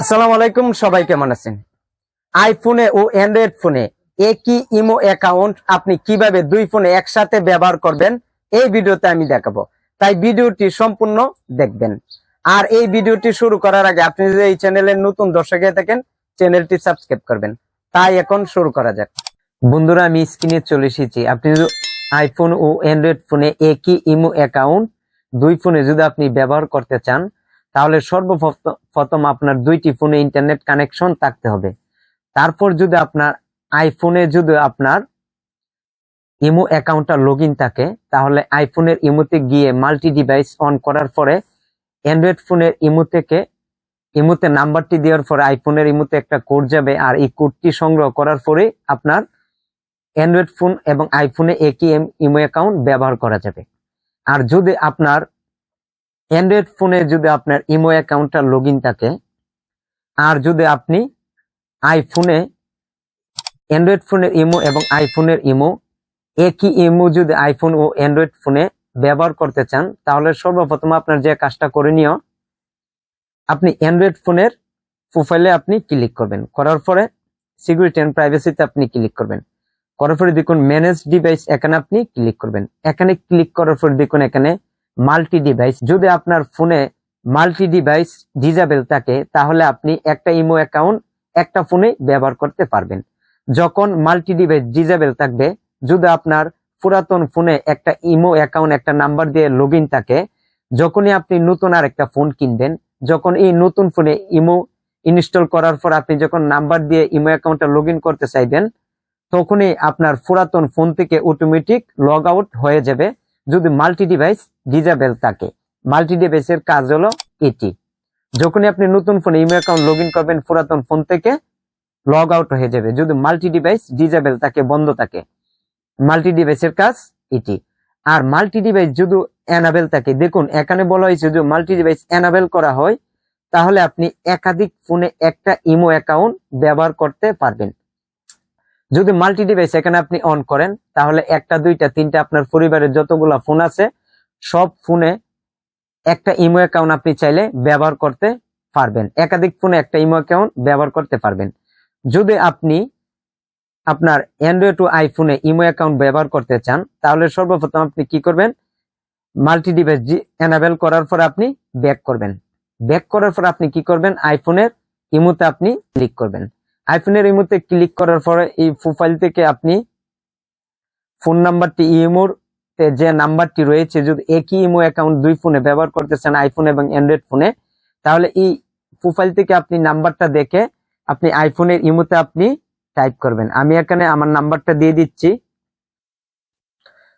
আসসালামু আলাইকুম, সবাই কেমন আছেন? আইফোনে ও অ্যান্ড্রয়েড ফোনে একই ইমো অ্যাকাউন্ট আপনি কীভাবে দুই ফোনে একসাথে ব্যবহার করবেন, এই ভিডিওতে আমি দেখাবো। তাই ভিডিওটি সম্পূর্ণ দেখবেন। আর এই ভিডিওটি শুরু করার আগে আপনি যদি এই চ্যানেলের নতুন দর্শক হয়ে থাকেন চ্যানেলটি সাবস্ক্রাইব করবেন। তাই এখন শুরু করা যাক। বন্ধুরা, আমি স্ক্রিনে চলে এসেছি। আপনি যদি আইফোন ও অ্যান্ড্রয়েড ফোনে একই ইমো অ্যাকাউন্ট দুই ফোনে যদি আপনি ব্যবহার করতে চান তাহলে সর্বপ্রথম আপনার দুইটি ফোনে ইন্টারনেট কানেকশন থাকতে হবে। তারপর যদি আপনার আইফোনে যদি আপনার ইমো অ্যাকাউন্টটা লগ থাকে, তাহলে আইফোনের ইমোতে গিয়ে মাল্টি ডিভাইস অন করার পরে অ্যান্ড্রয়েড ফোনের ইমো থেকে ইমোতে নাম্বারটি দেওয়ার পরে আইফোনের ইমোতে একটা কোড যাবে আর এই কোডটি সংগ্রহ করার পরে আপনার অ্যান্ড্রয়েড ফোন এবং আইফোনে একই ইমো অ্যাকাউন্ট ব্যবহার করা যাবে। আর যদি আপনার অ্যান্ড্রয়েড ফোনে যদি আপনার ইমো অ্যাকাউন্টটা লগ থাকে, আর যদি আপনি আইফোনে অ্যান্ড্রয়েড ফোনের ইমো এবং আইফোনের ইমো একই ইমো যদি আইফোন ও অ্যান্ড্রয়েড ফোনে ব্যবহার করতে চান, তাহলে সর্বপ্রথম আপনার যে কাজটা করে নিও, আপনি অ্যান্ড্রয়েড ফোনের প্রোফাইলে আপনি ক্লিক করবেন। করার পরে সিকিউরিটি অ্যান্ড প্রাইভেসিতে আপনি ক্লিক করবেন। করার পরে দেখুন ম্যানেজ ডিভাইস এখানে আপনি ক্লিক করবেন। এখানে ক্লিক করার পরে দেখুন এখানে মাল্টি ডিভাইস যদি আপনার ফোনে মাল্টি ডিভাইস ডিজেবল থাকে, তাহলে আপনি একটা ইমো অ্যাকাউন্ট একটা ফোনে ব্যবহার করতে পারবেন। যখন মাল্টি ডিভাইস ডিজেবল থাকবে, যদি আপনার পুরাতন ফোনে একটা ইমো অ্যাকাউন্ট একটা নাম্বার দিয়ে লগ থাকে, যখনই আপনি নতুন আর একটা ফোন কিনবেন, যখন এই নতুন ফোনে ইমো ইনস্টল করার পর আপনি যখন নাম্বার দিয়ে ইমো অ্যাকাউন্টটা লগ করতে চাইবেন, তখনই আপনার পুরাতন ফোন থেকে অটোমেটিক লগ আউট হয়ে যাবে। যদি মাল্টি ডিভাইস ডিজেবল থাকে মাল্টি ডিভাইসের কাজ হলো এটি যখনই আপনি নতুন ফোনে ইমেল অ্যাকাউন্ট লগ করবেন পুরাতন ফোন থেকে, লগ আউট হয়ে যাবে। যদি মাল্টি ডিভাইস ডিজেবল থাকে বন্ধ থাকে মাল্টি ডিভাইসের কাজ এটি আর মাল্টি ডিভাইস যদি এনাবেল থাকে দেখুন, এখানে বলা হয়েছে যদি মাল্টি ডিভাইস এনাবেল করা হয়, তাহলে আপনি একাধিক ফোনে একটা ইমো অ্যাকাউন্ট ব্যবহার করতে পারবেন। যদি মাল্টি ডিভাইস এখানে আপনি অন করেন, তাহলে একটা, দুইটা, তিনটা, আপনার পরিবারের যতগুলা ফোন আছে সব ফোনে একটা ইমো অ্যাকাউন্ট আপনি চাইলে ব্যবহার করতে পারবেন। একাধিক ফোনে একটা ইমো অ্যাকাউন্ট ব্যবহার করতে পারবেন। যদি আপনি আপনার অ্যান্ড্রয়েড টু আইফোনে ইমো অ্যাকাউন্ট ব্যবহার করতে চান, তাহলে সর্বপ্রথম আপনি কি করবেন? মাল্টি ডিভাইস এনাবেল করার পর আপনি ব্যাক করবেন। ব্যাক করার পর আপনি কি করবেন? আইফোনের ইমোতে আপনি ক্লিক করবেন। আইফোনের ইমোতে ক্লিক করার পরে এই প্রোফাইল থেকে আপনি ফোন নাম্বারটি ইমোর যে নাম্বারটি রয়েছে, যদি একই ইমো অ্যাকাউন্ট দুই ফোনে ব্যবহার করতেছেন আইফোন এবং অ্যান্ড্রয়েড ফোনে তাহলে এই প্রোফাইল থেকে আপনি নাম্বারটা দেখে আপনি আইফোনের ইমোতে আপনি টাইপ করবেন। আমি এখানে আমার নাম্বারটা দিয়ে দিচ্ছি।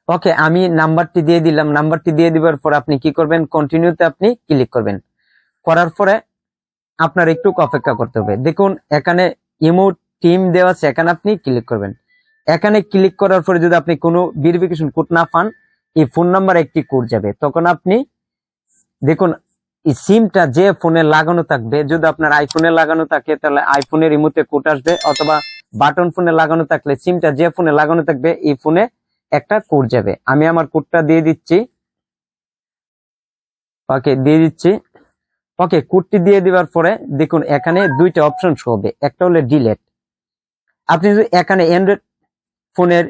ওকে আমি নাম্বারটি দিয়ে দিলাম। নাম্বারটি দিয়ে দিবার পর আপনি কি করবেন? কন্টিনিউতে আপনি ক্লিক করবেন। করার পরে আপনার একটু অপেক্ষা করতে হবে। দেখুন, এখানে ইমো টিম দেওয়া আছে, এখানে আপনি ক্লিক করবেন। এখানে ক্লিক করার পরে যদি আপনি কোনো ভেরিফিকেশন কোড না পান, এই ফোন নাম্বার একটি কোড যাবে। তখন আপনি দেখুন, এই সিমটা যে ফোনে লাগানো থাকবে, যদি আপনার আইফোনে লাগানো থাকে, তাহলে আইফোনের ইমোতে কোড আসবে, অথবা বাটন ফোনে লাগানো থাকলে সিমটা যে ফোনে লাগানো থাকবে, এই ফোনে একটা কোড যাবে। আমি আমার কোডটা দিয়ে দিচ্ছি। ওকে দিয়ে দিচ্ছি। ওকে কোডটি দিয়ে দেওয়ার পরে দেখুন, এখানে দুইটা অপশন শো হবে। একটা হলো ডিলেট আপনি যদি এখানে অ্যান্ড্রয়েড ফোনের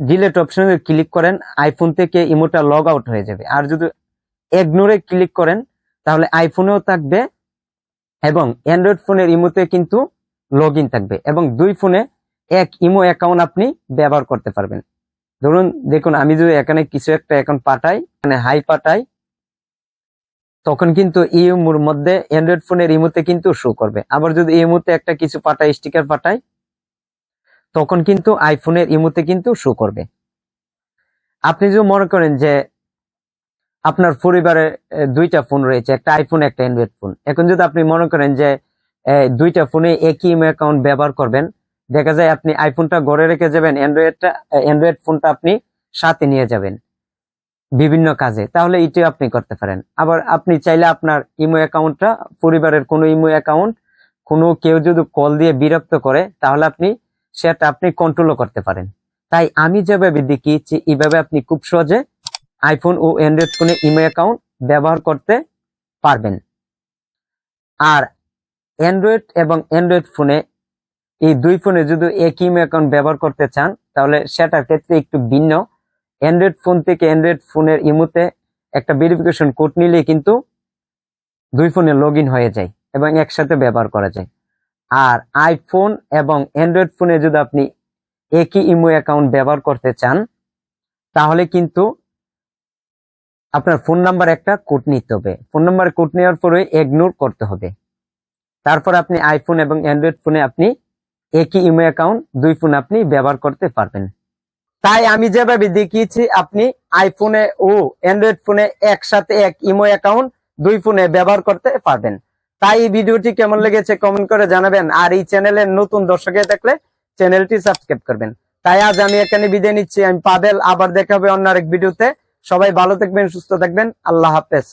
ডিলেট অপশনে ক্লিক করেন আইফোন থেকে ইমোটা লগ আউট হয়ে যাবে। আর যদি এগনোরে ক্লিক করেন, তাহলে আইফোনেও থাকবে এবং অ্যান্ড্রয়েড ফোনের ইমোতে কিন্তু লগ থাকবে এবং দুই ফোনে এক ইমো অ্যাকাউন্ট আপনি ব্যবহার করতে পারবেন। ধরুন, দেখুন, আমি যদি এখানে কিছু একটা অ্যাকাউন্ট পাঠাই মানে হাই পাঠাই, তখন কিন্তু ইমোর মধ্যে অ্যান্ড্রয়েড ফোনের ইমোতে কিন্তু শো করবে। আবার যদি ইমোতে একটা কিছু পাঠাই স্টিকার পাঠাই তখন কিন্তু আইফোনের ইমোতে কিন্তু শো করবে। আপনি যদি মনে করেন যে আপনার পরিবারে দুইটা ফোন রয়েছে, একটা আইফোন একটা অ্যান্ড্রয়েড ফোন এখন যদি আপনি মনে করেন যে দুইটা ফোনে একই ইমো অ্যাকাউন্ট ব্যবহার করবেন, দেখা যায় আপনি আইফোনটা ঘরে রেখে যাবেন অ্যান্ড্রয়েডটা অ্যান্ড্রয়েড ফোনটা আপনি সাথে নিয়ে যাবেন বিভিন্ন কাজে, তাহলে এটিও আপনি করতে পারেন। আবার আপনি চাইলে আপনার ইমো অ্যাকাউন্টটা পরিবারের কোনো ইমো অ্যাকাউন্ট কোনো কেউ যদি কল দিয়ে বিরক্ত করে, তাহলে আপনি সেটা আপনি কন্ট্রোলও করতে পারেন। তাই আমি যেভাবে দেখিয়েছি এইভাবে আপনি খুব সহজে আইফোন ও অ্যান্ড্রয়েড ফোনে ইমো অ্যাকাউন্ট ব্যবহার করতে পারবেন। আর অ্যান্ড্রয়েড এবং অ্যান্ড্রয়েড ফোনে এই দুই ফোনে যদি একই ইমো অ্যাকাউন্ট ব্যবহার করতে চান, তাহলে সেটার ক্ষেত্রে একটু ভিন্ন। অ্যান্ড্রয়েড ফোন থেকে অ্যান্ড্রয়েড ফোনের ইমোতে একটা ভেরিফিকেশন কোড নিলে কিন্তু দুই ফোনে লগ হয়ে যায় এবং একসাথে ব্যবহার করা যায়। আর আইফোন এবং অ্যান্ড্রয়েড ফোনে যদি আপনি একই ইমো অ্যাকাউন্ট ব্যবহার করতে চান, তাহলে কিন্তু আপনার ফোন নাম্বার একটা কোড নিতে হবে। ফোন নাম্বার কোড নেওয়ার পরে ইগনোর করতে হবে। তারপর আপনি আইফোন এবং অ্যান্ড্রয়েড ফোনে আপনি একই ইমো অ্যাকাউন্ট দুই ফোন আপনি ব্যবহার করতে পারবেন। তাই আমি যেভাবে দেখিয়েছি, আপনি আইফোনে ও অ্যান্ড্রয়েড ফোনে একসাথে এক ইমো অ্যাকাউন্ট দুই ফোনে ব্যবহার করতে পারবেন। তাই এই ভিডিওটি কেমন লেগেছে কমেন্ট করে জানাবেন। আর এই চ্যানেলের নতুন দর্শকে দেখলে চ্যানেলটি সাবস্ক্রাইব করবেন। তাই আজ আমি এখানে বিদায় নিচ্ছি। আমি পাবেল আবার দেখাবে অন্য আরেক ভিডিওতে। সবাই ভালো থাকবেন, সুস্থ থাকবেন। আল্লাহ হাফেজ।